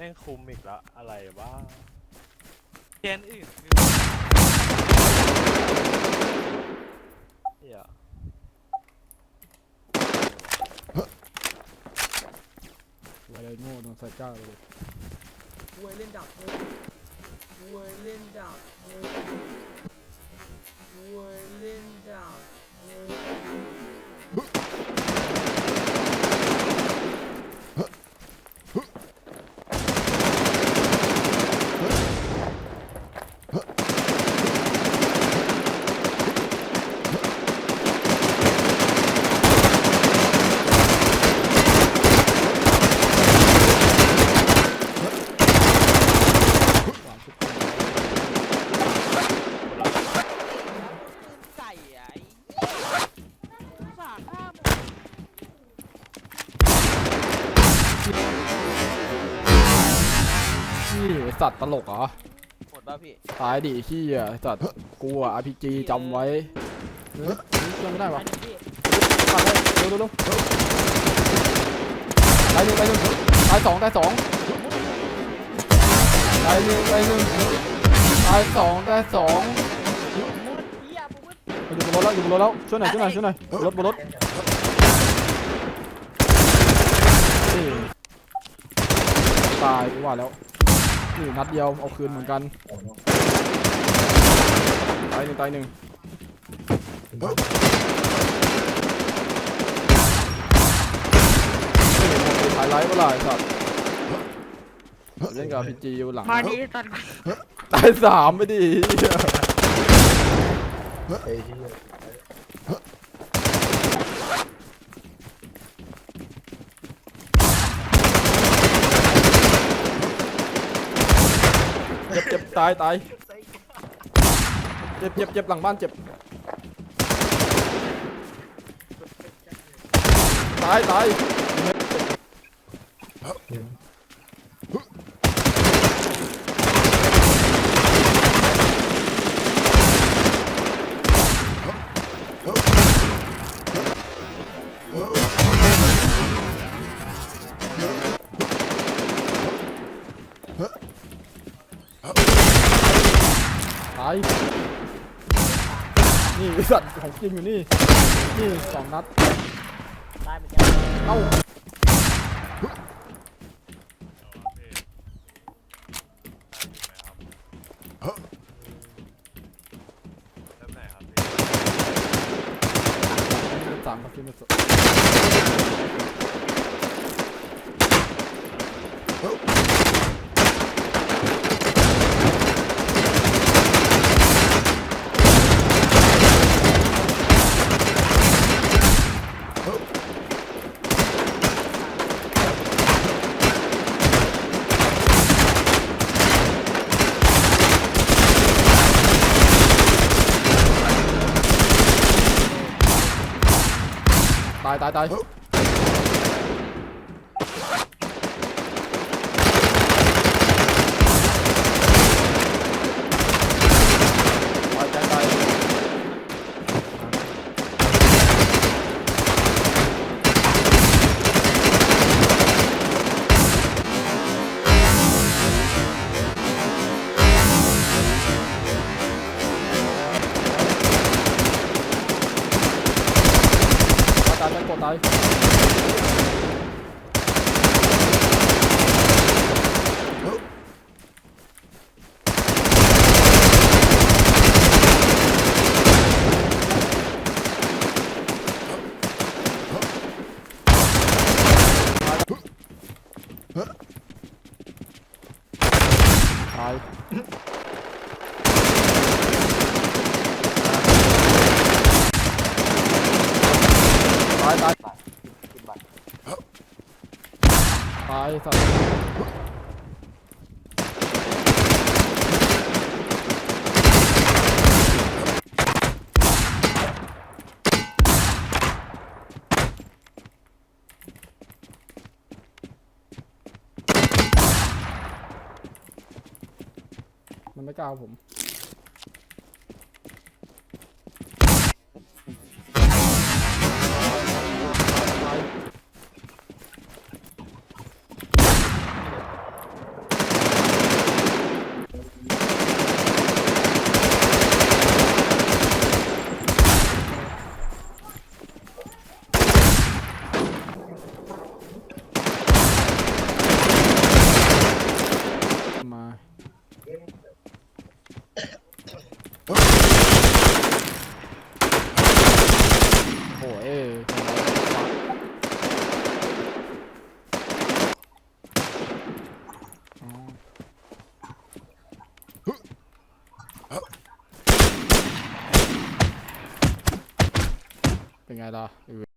ม่งคุมอีกแล้วอะไรวะเกมอื่นคือเหี้ยไวเลยโง่โดนใส่ก้าเลยมวยเล่นดับมวยมวยเล่นดับมวยมวยเล่นดับมวย สามสิบ ใส่ไอ้สามห้า ขี้ไอ้สัตว์ตลกเหรอหมดป่ะพี่ตายดิขี้อะไอ้สัตว์กูอะ RPG จำไว้เฮ้ยนี่เครื่องไม่ได้วะตัดได้เร็วเร็วเร็วตายหนึ่งตายหนึ่งตายสองตายสองตายหนึ่งตายหนึ่งตายสองตายสองอยู่บนรถแล้วอยู่บนรถแล้วช่วยหน่อยช่วยหน่อยช่วยหน่อยรถบนรถนี่ตายกูว่าแล้ว นี่นัดเดียวเอาคืนเหมือนกันตายหนึ่งตายหนึ่งนี่ถ่ายไลฟ์เวลาไอ้สัตว์เล่นกับพีจีอยู่หลังมาดิตันตายสามไม่ดีเหี้ยเจ็บเจ็บ ตายตายเจ็บเจ็บเจ็บหลังบ้านเจ็บตายตาย ตายนี่ไอ้สัตว์ของจริงอยู่นี่ นี่สองนัดได้เหมือนกันเอ้าแล้วไหนครับพี่สามกับคิมเมสตาย 大、大、大 một tới Rồi. ตายสัตว์มันไม่กล้าผม 应该的，因。